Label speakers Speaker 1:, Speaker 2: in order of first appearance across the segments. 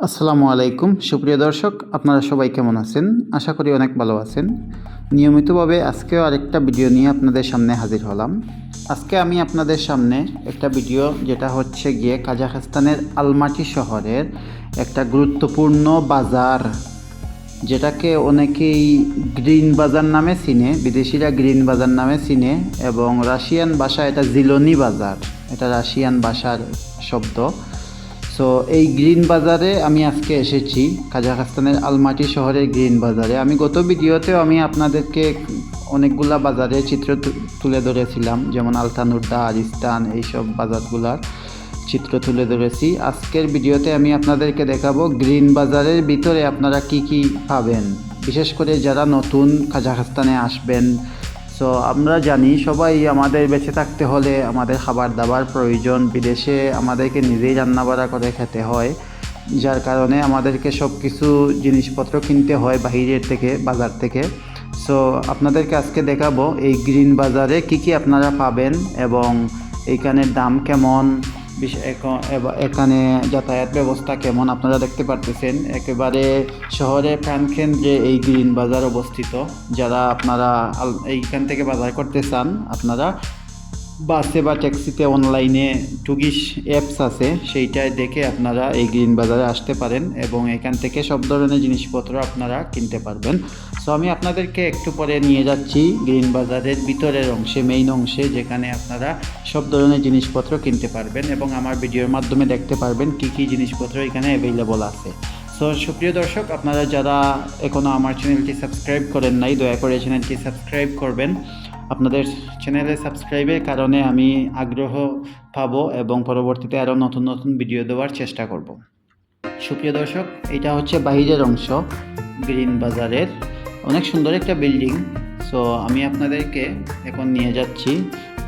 Speaker 1: আসসালামু আলাইকুম। সুপ্রিয় দর্শক, আপনারা সবাই কেমন আছেন? আশা করি অনেক ভালো আছেন। নিয়মিতভাবে আজকেও আরেকটা ভিডিও নিয়ে আপনাদের সামনে হাজির হলাম। আজকে আমি আপনাদের সামনে একটা ভিডিও, যেটা হচ্ছে গিয়ে কাজাখস্তানের আলমাটি শহরের একটা গুরুত্বপূর্ণ বাজার, যেটাকে অনেকেই গ্রিন বাজার নামে চিনে, বিদেশিরা গ্রিন বাজার নামে চিনে, এবং রাশিয়ান ভাষা এটা জিলোনি বাজার। এটা রাশিয়ান ভাষার শব্দ। সো এই গ্রিন বাজারে আমি আজকে এসেছি, কাজাখস্তানের আলমাটি শহরের গ্রিন বাজারে। আমি গত ভিডিওতেও আমি আপনাদেরকে অনেকগুলা বাজারে চিত্র তুলে ধরেছিলাম, যেমন আলতানুরদা, আরিস্তান, এইসব বাজারগুলার চিত্র তুলে ধরেছি। আজকের ভিডিওতে আমি আপনাদেরকে দেখাবো গ্রিন বাজারের ভিতরে আপনারা কি কি পাবেন। বিশেষ করে যারা নতুন কাজাখস্তানে আসবেন সো আমরা জানি সবাই আমাদের বেঁচে থাকতে হলে আমাদের খাবার দাবার প্রয়োজন, বিদেশে আমাদেরকে নিজেই রান্নাবাড়া করে খেতে হয়, যার কারণে আমাদেরকে সব কিছু জিনিসপত্র কিনতে হয় বাহিরের থেকে, বাজার থেকে। সো আপনাদেরকে আজকে দেখাবো এই গ্রিন বাজারে কি কি আপনারা পাবেন এবং এইখানের দাম কেমন এখানে যাতায়াত ব্যবস্থা কেমন আপনারা দেখতে পারতেছেন? একেবারে শহরে প্রাণকেন্দ্রে এই গ্রিন বাজার অবস্থিত। যারা আপনারা এইখান থেকে বাজার করতে চান, আপনারা বাসে বা ট্যাক্সিতে অনলাইনে টুগিস অ্যাপস আছে, সেইটায় দেখে আপনারা এই গ্রিন বাজারে আসতে পারেন এবং এখান থেকে সব ধরনের জিনিসপত্র আপনারা কিনতে পারবেন। সো আমি আপনাদেরকে একটু পরে নিয়ে যাচ্ছি গ্রিন বাজারের ভিতরের অংশে মেইন অংশে, যেখানে আপনারা সব ধরনের জিনিসপত্র কিনতে পারবেন এবং আমার ভিডিওর মাধ্যমে দেখতে পারবেন কি কি জিনিসপত্র এখানে অ্যাভেলেবল আছে। সো সুপ্রিয় দর্শক, আপনারা যারা এখনও আমার চ্যানেলটি সাবস্ক্রাইব করেন নাই, দয়া করে চ্যানেলটি সাবস্ক্রাইব করবেন। আপনাদের চ্যানেলে সাবস্ক্রাইবের কারণে আমি আগ্রহ পাবো এবং পরবর্তীতে আরও নতুন নতুন ভিডিও দেওয়ার চেষ্টা করব। সুপ্রিয় দর্শক, এটা হচ্ছে বাহিরের অংশ, গ্রিন বাজারের। অনেক সুন্দর একটা বিল্ডিং সো আমি আপনাদেরকে এখন নিয়ে যাচ্ছি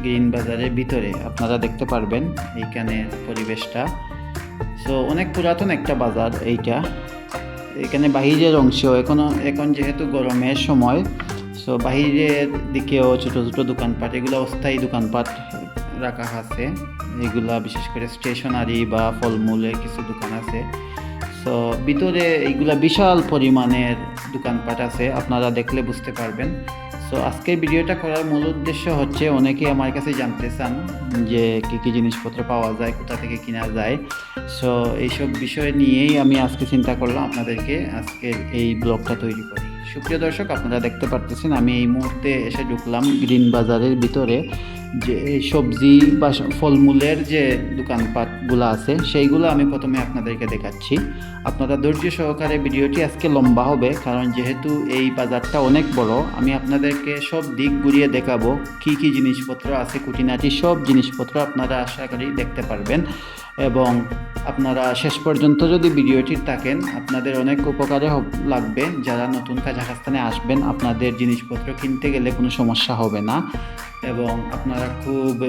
Speaker 1: গ্রিন বাজারের ভিতরে। আপনারা দেখতে পারবেন এইখানে পরিবেশটা। সো অনেক পুরাতন একটা বাজার এইটা। এখানে বাহিরের অংশ। এখনও, এখন যেহেতু গরমের সময় সো বাহিরের দিকেও ছোটো ছোটো দোকানপাট, এগুলো অস্থায়ী দোকানপাট রাখা আছে। এগুলা বিশেষ করে স্টেশনারি বা ফলমূলের কিছু দোকান আছে। সো ভিতরে এইগুলা বিশাল পরিমাণের দোকানপাট আছে, আপনারা দেখলে বুঝতে পারবেন। সো আজকের ভিডিওটা করার মূল উদ্দেশ্য হচ্ছে, অনেকেই আমার কাছে জানতে চান যে কী কী জিনিসপত্র পাওয়া যায়, কোথা থেকে কিনা যায়। সো এইসব বিষয় নিয়েই আমি আজকে চিন্তা করলাম আপনাদেরকে আজকের এই ব্লগটা তৈরি করি। সুপ্রিয় দর্শক, আপনারা দেখতে পারতেছেন আমি এই মুহূর্তে এসে ঢুকলাম গ্রিন বাজারের ভিতরে। যে সবজি বা ফলমূলের যে দোকানপাটগুলো আছে, সেইগুলো আমি প্রথমে আপনাদেরকে দেখাচ্ছি। আপনারা ধৈর্য সহকারে ভিডিওটি আজকে লম্বা হবে, কারণ যেহেতু এই বাজারটা অনেক বড়, আমি আপনাদেরকে সব দিক ঘুরিয়ে দেখাবো। কি কি জিনিসপত্র আছে, খুঁটিনাটি সব জিনিসপত্র আপনারা আশা করি দেখতে পারবেন। এবং আপনারা শেষ পর্যন্ত যদি ভিডিওটি থাকেন, আপনাদের অনেক উপকারে লাগবে। যারা নতুন কাজাখস্তানে আসবেন, আপনাদের জিনিসপত্র কিনতে গেলে কোনো সমস্যা হবে না। এবং আপনারা খুব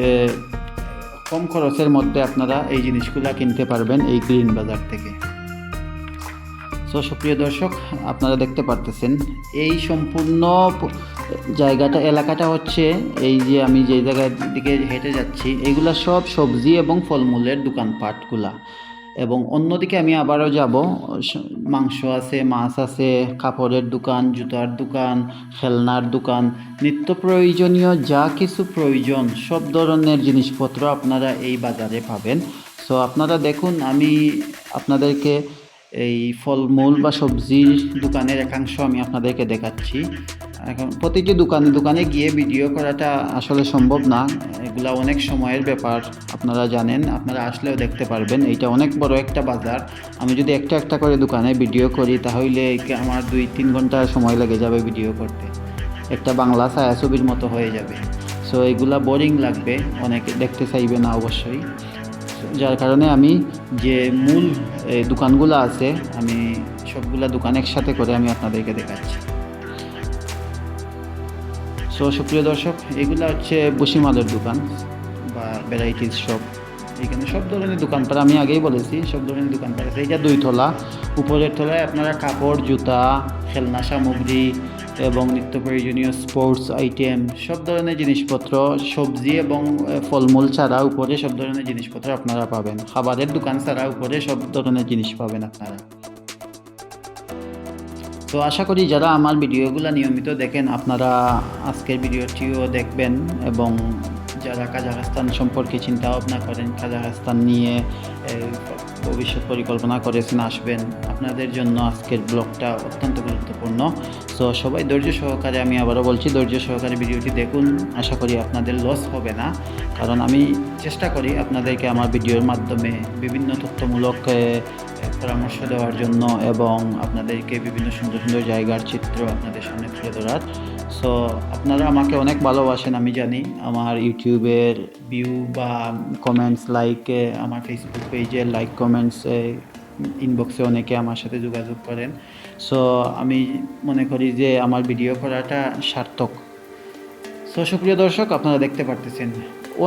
Speaker 1: কম খরচের মধ্যে আপনারা এই জিনিসগুলো কিনতে পারবেন এই গ্রিন বাজার থেকে। সো সুপ্রিয় দর্শক, আপনারা দেখতে পারতেছেন, এই সম্পূর্ণ জায়গাটা, এলাকাটা হচ্ছে এই যে আমি যে জায়গার দিকে হেঁটে যাচ্ছি, এগুলা সব সবজি এবং ফলমূলের দোকানপাটগুলা। এবং অন্যদিকে আমি আবারও যাব মাংস আছে, মাছ আছে, কাপড়ের দোকান, জুতার দোকান, খেলনার দোকান, নিত্য প্রয়োজনীয় যা কিছু প্রয়োজন, সব ধরনের জিনিসপত্র আপনারা এই বাজারে পাবেন। সো আপনারা দেখুন, আমি আপনাদেরকে এই ফলমূল বা সবজির দোকানের একাংশ আমি আপনাদেরকে দেখাচ্ছি। এখন প্রতিটি দোকানে দোকানে গিয়ে ভিডিও করাটা আসলে সম্ভব না। এগুলা অনেক সময়ের ব্যাপার, আপনারা জানেন। আপনারা আসলেও দেখতে পারবেন। এইটা অনেক বড় একটা বাজার। আমি যদি একটা একটা করে দোকানে ভিডিও করি, তাহলে আমার দুই তিন ঘণ্টা সময় লেগে যাবে ভিডিও করতে। একটা বাংলা ছায়াছবির মতো হয়ে যাবে। সো এগুলা বোরিং লাগবে। অনেকে দেখতে চাইবে না অবশ্যই। যার কারণে আমি যে মূল দোকানগুলো আছে, আমি সবগুলা দোকান একসাথে করে আমি আপনাদেরকে দেখাচ্ছি। সো সুপ্রিয় দর্শক, এগুলো হচ্ছে বসিমালের দোকান বা ভ্যারাইটিস শপ এখানে সব ধরনের দোকানপাট আমি আগেই বলেছি, সব ধরনের দোকানপাট আছে। এইটা দুই তলা, উপরের তলায় আপনারা কাপড়, জুতা, খেলনা, সামগ্রী এবং নিত্য প্রয়োজনীয় স্পোর্টস আইটেম সব ধরনের জিনিসপত্র, সবজি এবং ফলমূল ছাড়া উপরে সব ধরনের জিনিসপত্র আপনারা পাবেন। খাবারের দোকান ছাড়া উপরে সব ধরনের জিনিস পাবেন আপনারা। তো আশা করি যারা আমার ভিডিওগুলো নিয়মিত দেখেন, আপনারা আজকের ভিডিওটিও দেখবেন এবং যারা কাজাখস্তান সম্পর্কে চিন্তা ভাবনা করেন, কাজাখস্তান নিয়ে ভবিষ্যৎ পরিকল্পনা করেছেন, আসবেন। আপনাদের জন্য আজকের ব্লগটা অত্যন্ত গুরুত্বপূর্ণ। তো সবাই ধৈর্য সহকারে, আমি আবারও বলছি, ধৈর্য সহকারে ভিডিওটি দেখুন। আশা করি আপনাদের লস হবে না। কারণ আমি চেষ্টা করি আপনাদেরকে আমার ভিডিওর মাধ্যমে বিভিন্ন তথ্যমূলক পরামর্শ দেওয়ার জন্য এবং আপনাদেরকে বিভিন্ন সুন্দর সুন্দর জায়গার চিত্র আপনাদের সামনে তুলে ধরার। সো আপনারা আমাকে অনেক ভালোবাসেন, আমি জানি। আমার ইউটিউবের ভিউ বা কমেন্টস লাইক আমার ফেসবুক পেজে লাইক কমেন্টস ইনবক্সে অনেকে আমার সাথে যোগাযোগ করেন। সো আমি মনে করি যে আমার ভিডিও করাটা সার্থক। সো সুপ্রিয় দর্শক, আপনারা দেখতে পারতেছেন,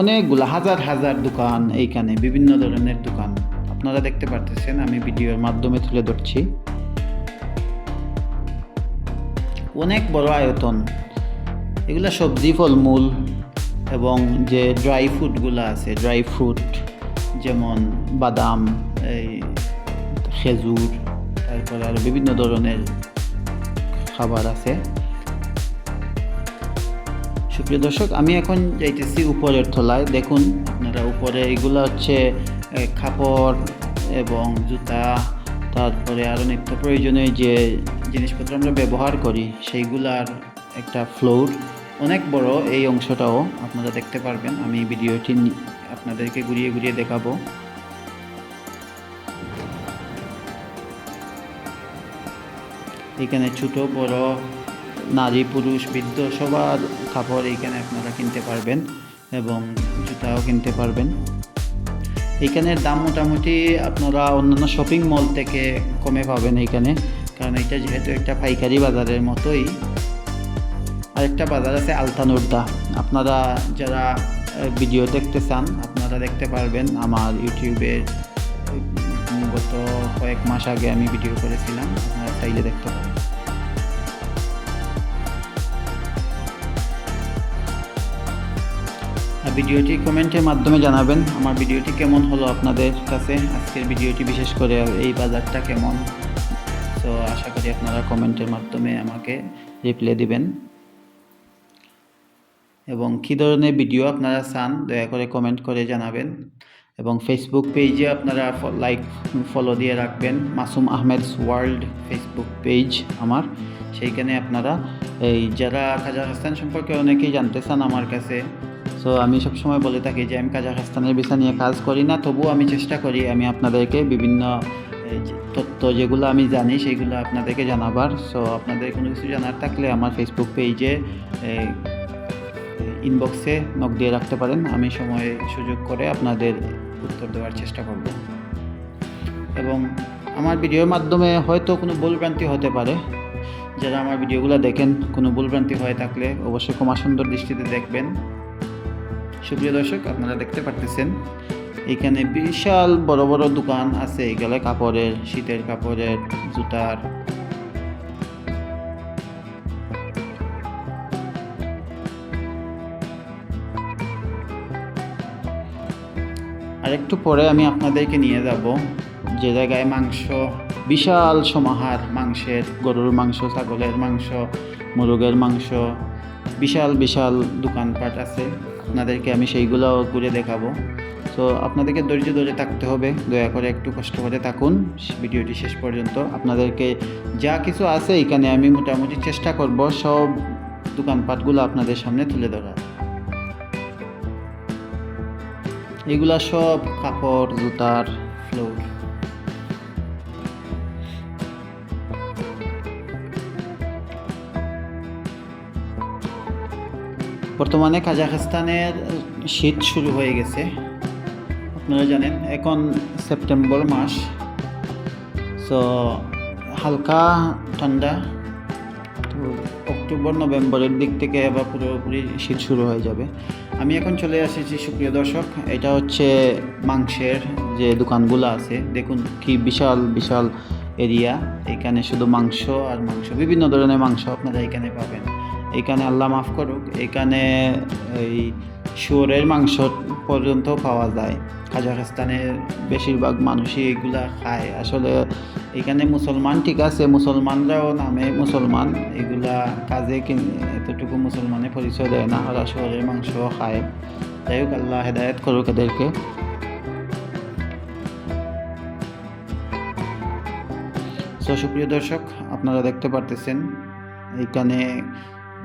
Speaker 1: অনেকগুলো, হাজার হাজার দোকান এইখানে, বিভিন্ন ধরনের দোকান। আপনারা দেখতে পারতেছেন, আমি ভিডিওর মাধ্যমে তুলে ধরছি। অনেক বড় আয়তন। এগুলা সবজি ফলমূল এবং যে ড্রাই ফ্রুটগুলো আছে ড্রাই ফ্রুট যেমন বাদাম এই খেজুর তারপরে আরও বিভিন্ন ধরনের খাবার আছে। সুপ্রিয় দর্শক আমি এখন যাইতেছি উপরের তলায়। দেখুন আপনারা উপরে এগুলো হচ্ছে এ, কাপড় এবং জুতা তারপরে আরও নিত্য প্রয়োজনীয় যে জিনিসপত্র আমরা ব্যবহার করি, সেইগুলার একটা ফ্লোর অনেক বড় এই অংশটাও আপনারা দেখতে পারবেন। আমি ভিডিওটি আপনাদেরকে ঘুরিয়ে ঘুরিয়ে দেখাবো। এখানে ছোট, বড়, নারী, পুরুষ, বৃদ্ধ, সবার কাপড় এইখানে আপনারা কিনতে পারবেন এবং জুতাও কিনতে পারবেন। এখানের দাম মোটামুটি আপনারা অন্যান্য শপিং মল থেকে কমে পাবেন এইখানে কারণ এটা যেহেতু একটা পাইকারি বাজারের মতোই। আরেকটা বাজার আছে আলতানুরদা আপনারা যারা ভিডিও দেখতে চান আপনারা দেখতে পারবেন আমার ইউটিউবে উম, গত কয়েক মাস আগে আমি ভিডিও করেছিলাম। আপনারা চাইলে দেখতে ভিডিওটি কমেন্টের মাধ্যমে জানাবেন আমার ভিডিওটি কেমন হলো আপনাদের কাছে, আজকের ভিডিওটি বিশেষ করে এই বাজারটা কেমন? তো আশা করি আপনারা কমেন্টের মাধ্যমে আমাকে রিপ্লাই দিবেন। এবং কী ধরনের ভিডিও আপনারা চান, দয়া করে কমেন্ট করে জানাবেন। এবং ফেসবুক পেজে আপনারা লাইক ফলো দিয়ে রাখবেন। Masum Ahmed's world Facebook page আমার। সেইখানে আপনারা এই যারা কাজাখস্তান সম্পর্কে অনেকেই জানতে চান আমার কাছে সো আমি সবসময় বলে থাকি যে, আমি কাজাখস্তানের ভিসা নিয়ে কাজ করি না, তবুও আমি চেষ্টা করি আমি আপনাদেরকে বিভিন্ন তথ্য যেগুলো আমি জানি সেইগুলো আপনাদেরকে জানাবার। সো আপনাদের কোনো কিছু জানার থাকলে আমার ফেসবুক পেজে ইনবক্সে নক দিয়ে রাখতে পারেন। আমি সময়, সুযোগ করে আপনাদের উত্তর দেওয়ার চেষ্টা করব। এবং আমার ভিডিওর মাধ্যমে হয়তো কোনো ভুলভ্রান্তি হতে পারে। যারা আমার ভিডিওগুলো দেখেন, কোনো ভুলভ্রান্তি হয়ে থাকলে অবশ্যই ক্ষমা সুন্দর দৃষ্টিতে দেখবেন। সুপ্রিয় দর্শক, আপনারা দেখতে পারতেছেন, এখানে বিশাল বড় বড় দোকান আছে। এগুলো কাপড়ের, শীতের কাপড়ের, জুতার। আর একটু পরে আমি আপনাদেরকে নিয়ে যাব। যে জায়গায় মাংস, বিশাল সমাহার, মাংসের, গরুর মাংস, ছাগলের মাংস, মুরগের মাংস, বিশাল বিশাল দোকানপাট আছে। আপনাদেরকে আমি সেইগুলো ঘুরে দেখাবো। তো আপনাদেরকে ধৈর্য ধরে থাকতে হবে। দয়া করে একটু কষ্ট করে থাকুন। ভিডিওটি শেষ পর্যন্ত আপনাদেরকে যা কিছু আছে এখানে আমি মোটামুটি চেষ্টা করব সব দোকানপাটগুলো আপনাদের সামনে তুলে ধরার। এগুলা সব কাপড়, জুতার বর্তমানে কাজাখস্তানের শীত শুরু হয়ে গেছে। আপনারা জানেন, এখন সেপ্টেম্বর মাস। সো হালকা ঠান্ডা। তো অক্টোবর, নভেম্বরের দিক থেকে আবার পুরোপুরি শীত শুরু হয়ে যাবে। আমি এখন চলে এসেছি, সুপ্রিয় দর্শক। এটা হচ্ছে মাংসের যে দোকানগুলো আছে। দেখুন কি বিশাল বিশাল এরিয়া। এখানে শুধু মাংস আর মাংস, বিভিন্ন ধরনের মাংস আপনারা এখানে পাবেন। এখানে আল্লাহ মাফ করুক, এখানে এই শুয়োরের মাংস পর্যন্ত পাওয়া যায়। কাজাখস্তানের বেশিরভাগ মানুষই এগুলা খায়। আসলে এখানে মুসলমান ঠিক আছে, মুসলমানরাও নামে মুসলমান। এগুলা কাজে কিন- এতটুকু মুসলমানের পরিচয় দেয় না, ওরা শুয়োরের মাংসও খায়। যাই হোক, আল্লাহ হেদায়ত করুক এদেরকে। সুপ্রিয় দর্শক, আপনারা দেখতে পারতেছেন, এখানে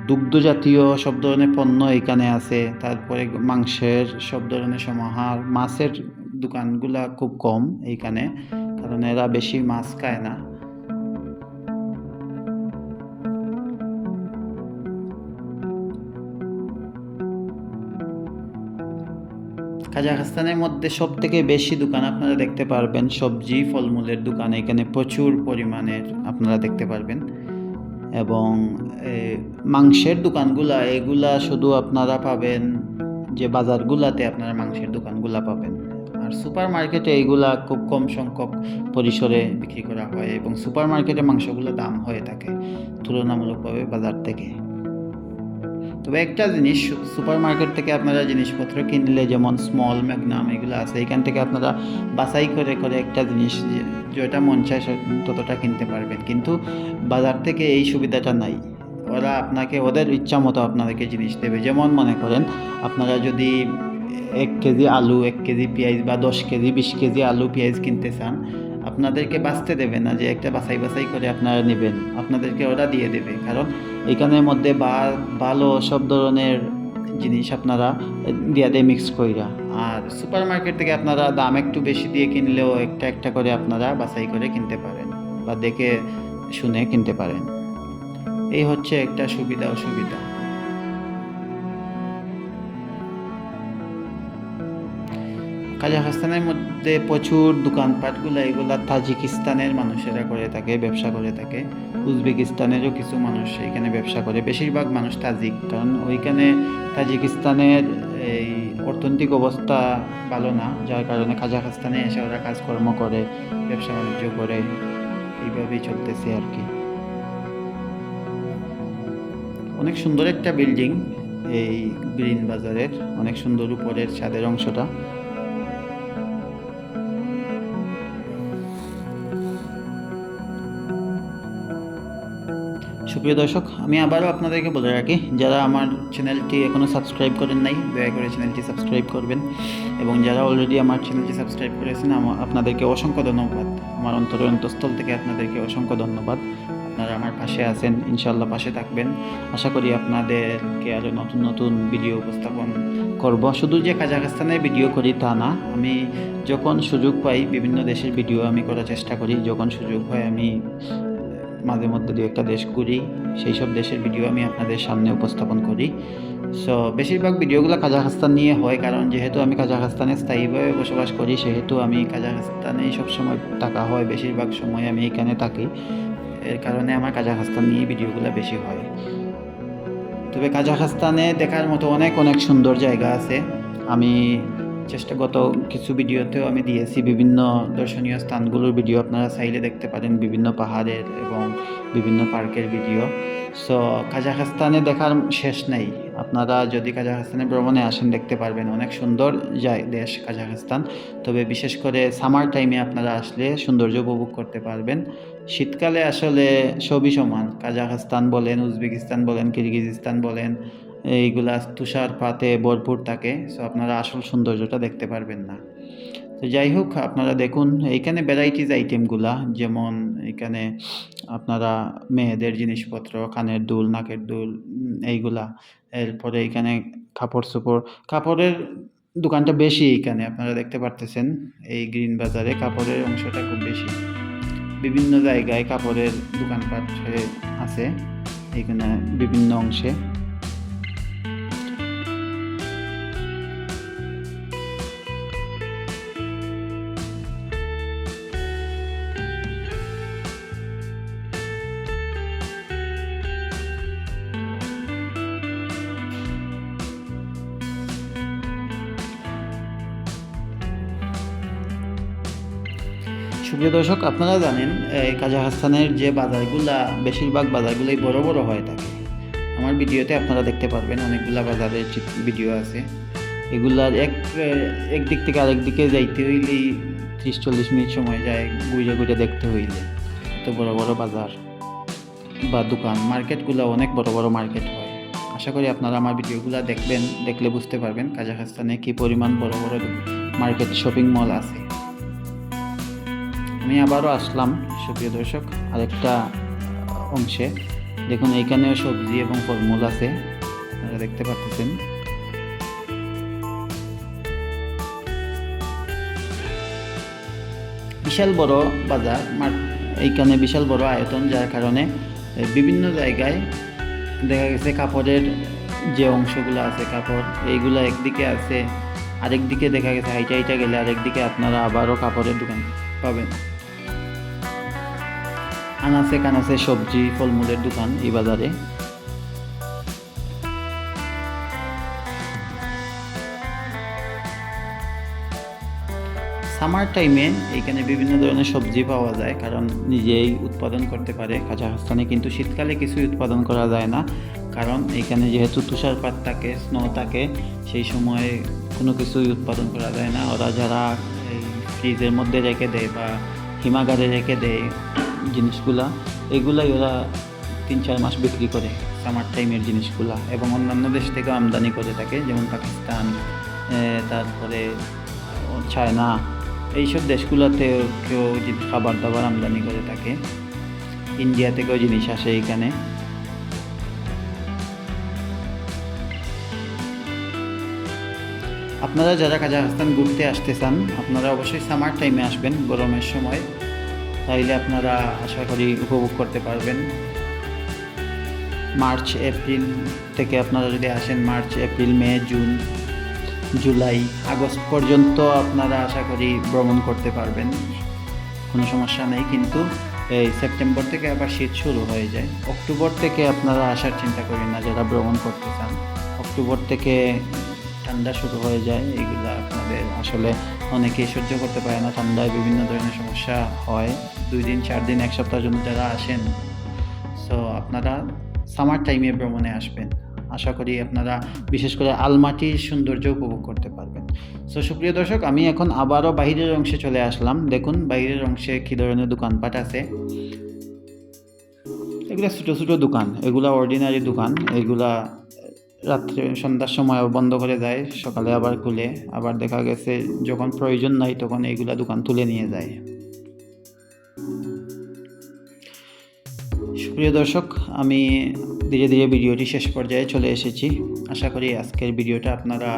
Speaker 1: দুগ্ধ জাতীয় সব ধরনের পণ্য এখানে আছে। তারপরে মাংসের সব ধরনের সমাহার, মাছের দোকানগুলা খুব কম এইখানে কারণ এরা বেশি মাছ খায় না। কাজাখস্তানের মধ্যে সব থেকে বেশি দোকান আপনারা দেখতে পারবেন সবজি, ফলমূলের দোকান, এখানে প্রচুর পরিমাণের আপনারা দেখতে পারবেন। এবং মাংসের দোকানগুলা, এগুলা শুধু আপনারা পাবেন, যে বাজারগুলাতে আপনারা মাংসের দোকানগুলা পাবেন। আর সুপার মার্কেটে এইগুলা খুব কম সংখ্যক পরিসরে বিক্রি করা হয় এবং সুপার মার্কেটে মাংসগুলো দাম হয়ে থাকে তুলনামূলকভাবে বাজার থেকে। তবে একটা জিনিস সুপার মার্কেট থেকে আপনারা জিনিসপত্র কিনলে যেমন স্মল ম্যাগনাম এগুলো আছে, এখান থেকে আপনারা বাছাই করে করে একটা জিনিস যেটা মন চায় ততটা কিনতে পারবেন। কিন্তু বাজার থেকে এই সুবিধাটা নাই। ওরা আপনাকে, ওদের ইচ্ছা মতো আপনাদেরকে জিনিস দেবে। যেমন মনে করেন, আপনারা যদি এক কেজি আলু, এক কেজি পেঁয়াজ বা দশ কেজি, বিশ কেজি আলু, পেঁয়াজ কিনতে চান, আপনাদেরকে বাঁচতে দেবে না যে একটা বাছাই বাছাই করে আপনারা নেবেন। আপনাদেরকে ওরা দিয়ে দেবে। কারণ এখানের মধ্যে বা- ভালো সব ধরনের জিনিস আপনারা দিয়া দিয়ে মিক্স করিয়া আর সুপার মার্কেট থেকে আপনারা দাম একটু বেশি দিয়ে কিনলেও একটা একটা করে আপনারা বাছাই করে কিনতে পারেন বা দেখে শুনে কিনতে পারেন। এই হচ্ছে একটা সুবিধা অসুবিধা। কাজাখস্তানের মধ্যে প্রচুর দোকানপাটগুলো, এগুলা তাজিকিস্তানের মানুষেরা করে থাকে, ব্যবসা করে থাকে। উজবেকিস্তানেরও কিছু মানুষ এখানে ব্যবসা করে। বেশিরভাগ মানুষ তাজিক, কারণ ওইখানে তাজিকিস্তানের এই অর্থনৈতিক অবস্থা ভালো না, যার কারণে কাজাখস্তানে এসে ওরা কাজকর্ম করে, ব্যবসা বাণিজ্য করে, এইভাবেই চলতেছে আর কি। অনেক সুন্দর একটা বিল্ডিং এই গ্রিন বাজারের, অনেক সুন্দর উপরের ছাদের অংশটা। সুপ্রিয় দর্শক, আমি আবারও আপনাদেরকে বলে রাখি, যারা আমার চ্যানেলটি এখনও সাবস্ক্রাইব করেন নাই, দয়া করে চ্যানেলটি সাবস্ক্রাইব করবেন। এবং যারা অলরেডি আমার চ্যানেলটি সাবস্ক্রাইব করেছেন আপনাদেরকে অসংখ্য ধন্যবাদ। আমার অন্তরের অন্তঃস্থল থেকে আপনাদেরকে অসংখ্য ধন্যবাদ। আপনারা আমার পাশে আছেন ইনশাল্লাহ পাশে থাকবেন। আশা করি আপনাদেরকে আরও নতুন নতুন ভিডিও উপস্থাপন করব। শুধু যে কাজাখস্তানের ভিডিও করি তা না, আমি যখন সুযোগ পাই, বিভিন্ন দেশের ভিডিও আমি করার চেষ্টা করি। যখন সুযোগ হয়, আমি মাঝে মধ্যে দু একটা দেশ ঘুরি, সেই সব দেশের ভিডিও আমি আপনাদের সামনে উপস্থাপন করি। সো বেশিরভাগ ভিডিওগুলো কাজাখস্তান নিয়ে হয়, কারণ যেহেতু আমি কাজাখস্তানে স্থায়ীভাবে বসবাস করি, সেহেতু আমি কাজাখস্তানেই সবসময় থাকা হয়, বেশিরভাগ সময় আমি এখানে থাকি। এর কারণে আমার কাজাখস্তান নিয়ে ভিডিওগুলো বেশি হয়। তবে কাজাখস্তানে দেখার মতো অনেক অনেক সুন্দর জায়গা আছে। আমি চেষ্টা গত কিছু ভিডিওতেও আমি দিয়েছি। বিভিন্ন দর্শনীয় স্থানগুলোর ভিডিও আপনারা চাইলে দেখতে পারেন। বিভিন্ন পাহাড়ের এবং বিভিন্ন পার্কের ভিডিও। সো কাজাখস্তানে দেখার শেষ নেই। আপনারা যদি কাজাখস্তানে ভ্রমণে আসেন, দেখতে পারবেন অনেক সুন্দর যায় দেশ কাজাখস্তান। তবে বিশেষ করে সামার টাইমে আপনারা আসলে সৌন্দর্য উপভোগ করতে পারবেন। শীতকালে আসলে সবই সমান। কাজাখস্তান বলেন, উজবেকিস্তান বলেন, কিরগিজিস্তান বলেন এইগুলা তুষারপাতে ভরপুর থাকে সো আপনারা আসল সৌন্দর্যটা দেখতে পারবেন না। তো যাই হোক, আপনারা দেখুন, এইখানে ভ্যারাইটিস আইটেমগুলা যেমন এখানে আপনারা মেয়েদের জিনিসপত্র, কানের দুল, নাকের দুল এইগুলা। এরপরে এখানে কাপড় চোপড়, কাপড়ের দোকানটা বেশি এখানে, আপনারা দেখতে পারতেছেন। এই গ্রিন বাজারে কাপড়ের অংশটা খুব বেশি। বিভিন্ন জায়গায় কাপড়ের দোকানপাট আছে, এখানে বিভিন্ন অংশে। সুপ্রিয় দর্শক, আপনারা জানেন এই কাজাখস্তানের যে বাজারগুলা, বেশিরভাগ বাজারগুলোই বড় বড় হয়ে থাকে। আমার ভিডিওতে আপনারা দেখতে পারবেন, অনেকগুলা বাজারের ভিডিও আছে। এগুলার এক একদিক থেকে আরেক দিকে যাইতে হইলেই ত্রিশ চল্লিশ মিনিট সময় যায়, ঘুরে ঘুরে দেখতে হইলে। তো বড় বড় বাজার বা দোকান, মার্কেটগুলো অনেক বড় বড় মার্কেট হয়। আশা করি আপনারা আমার ভিডিওগুলো দেখবেন, দেখলে বুঝতে পারবেন কাজাখস্তানে কী পরিমাণ বড় বড় মার্কেট, শপিং মল আছে। আমি আবারও আসলাম, সুপ্রিয় দর্শক। আরেকটা অংশে। দেখুন, এইখানেও সবজি এবং ফলমূল আছে দেখতে পাচ্ছেন। বিশাল বড় বাজার মার- এইখানে বিশাল বড় আয়তন, যার কারণে বিভিন্ন জায়গায় দেখা গেছে কাপড়ের যে অংশগুলো আছে, কাপড়, এইগুলো একদিকে আছে, আরেকদিকে দেখা গেছে হাইটা হাইটা গেলে আরেক দিকে আপনারা আবারও কাপড়ের দোকান পাবেন। আনাচে কানাচে সবজি, ফলমূলের দোকান এই বাজারে। সামার টাইমে এখানে বিভিন্ন ধরনের সবজি পাওয়া যায়, কারণ নিজেই উৎপাদন করতে পারে। কাজাখস্তানে কিন্তু শীতকালে কিছুই উৎপাদন করা যায় না, কারণ এখানে যেহেতু তুষারপাত থাকে স্নো থাকে, সেই সময় কোনো কিছুই উৎপাদন করা যায় না। ওরা যারা এই ফ্রিজের মধ্যে রেখে দেয় বা হিমাগারে রেখে দেয় জিনিসগুলা, এগুলাই ওরা তিন চার মাস বিক্রি করে সামার টাইমের জিনিসগুলা এবং অন্যান্য দেশ থেকে আমদানি করে থাকে, যেমন পাকিস্তান তারপরে চায়না, এইসব দেশগুলোতে কেউ খাবার দাবার আমদানি করে থাকে ইন্ডিয়া থেকেও জিনিস আসে এখানে আপনারা যারা কাজাখস্তান ঘুরতে আসতে চান, আপনারা অবশ্যই সামার টাইমে আসবেন গরমের সময়। তাইলে আপনারা আশা করি উপভোগ করতে পারবেন। মার্চ, এপ্রিল থেকে আপনারা যদি আসেন, March, April, May, June, July, August পর্যন্ত আপনারা আশা করি ভ্রমণ করতে পারবেন। কোনো সমস্যা নেই, কিন্তু এই সেপ্টেম্বর থেকে আবার শীত শুরু হয়ে যায়। অক্টোবর থেকে আপনারা আসার চিন্তা করেন না যারা ভ্রমণ করতে চান। অক্টোবর থেকে ঠান্ডা শুরু হয়ে যায়, এগুলো আপনাদের আসলে অনেকেই সহ্য করতে পারে না। ঠান্ডায় বিভিন্ন ধরনের সমস্যা হয়। দুই দিন, চার দিন, এক সপ্তাহের জন্য যারা আসেন সো আপনারা সামার টাইমে ভ্রমণে আসবেন। আশা করি আপনারা বিশেষ করে আলমাটির সৌন্দর্য উপভোগ করতে পারবেন। সো সুপ্রিয় দর্শক, আমি এখন আবারও বাইরের অংশে চলে আসলাম। দেখুন বাইরের অংশে কী ধরনের দোকানপাট আছে। এগুলো ছোটো ছোটো দোকান। এগুলা অর্ডিনারি দোকান। এগুলা রাত্রে সন্ধ্যার সময় বন্ধ করে দেয়, সকালে আবার খুলে, আবার দেখা গেছে যখন প্রয়োজন নাই তখন এইগুলা দোকান তুলে নিয়ে যায়। সুপ্রিয় দর্শক, আমি ধীরে ধীরে ভিডিওটি শেষ পর্যায়ে চলে এসেছি। আশা করি আজকের ভিডিওটা আপনারা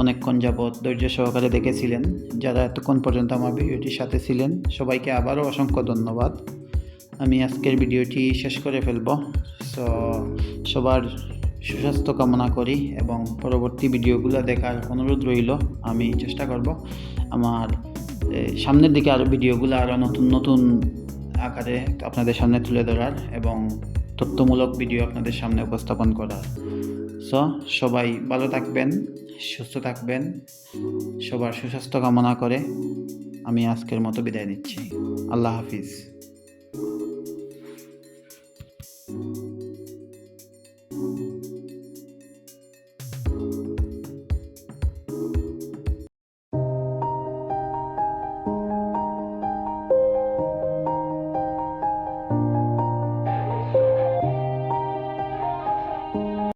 Speaker 1: অনেকক্ষণ যাবৎ ধৈর্য সহকারে দেখেছিলেন। যারা এতক্ষণ পর্যন্ত আমার ভিডিওটির সাথে ছিলেন, সবাইকে আবারও অসংখ্য ধন্যবাদ। আমি আজকের ভিডিওটি শেষ করে ফেলব। সো সবার সুস্বাস্থ্য কামনা করি এবং পরবর্তী ভিডিওগুলো দেখার অনুরোধ রইল। আমি চেষ্টা করব আমার সামনের দিকে আরও ভিডিওগুলো আরও নতুন নতুন আকারে আপনাদের সামনে তুলে ধরার এবং তথ্যমূলক ভিডিও আপনাদের সামনে উপস্থাপন করার। সো সবাই ভালো থাকবেন, সুস্থ থাকবেন, সবার সুস্বাস্থ্য কামনা করে আমি আজকের মতো বিদায় নিচ্ছি। আল্লাহ হাফিজ।